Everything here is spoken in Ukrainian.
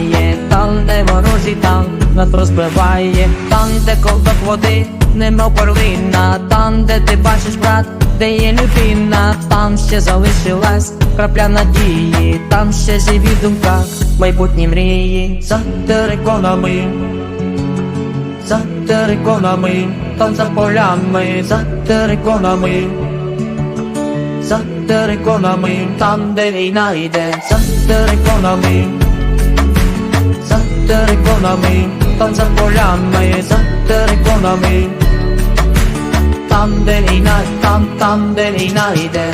немає, там, де ворожий танк. Нас розбиває, там, де ковток води, немов перлина, там, де ти бачиш, брат, де є людина, там ще залишилась крапля надії, там ще живі думка, майбутні мрії, за териконами, за териконами, там за полями, за териконами. За териконами, там де війна йде, за териконами, за териконами, там за полями, за териконами, там де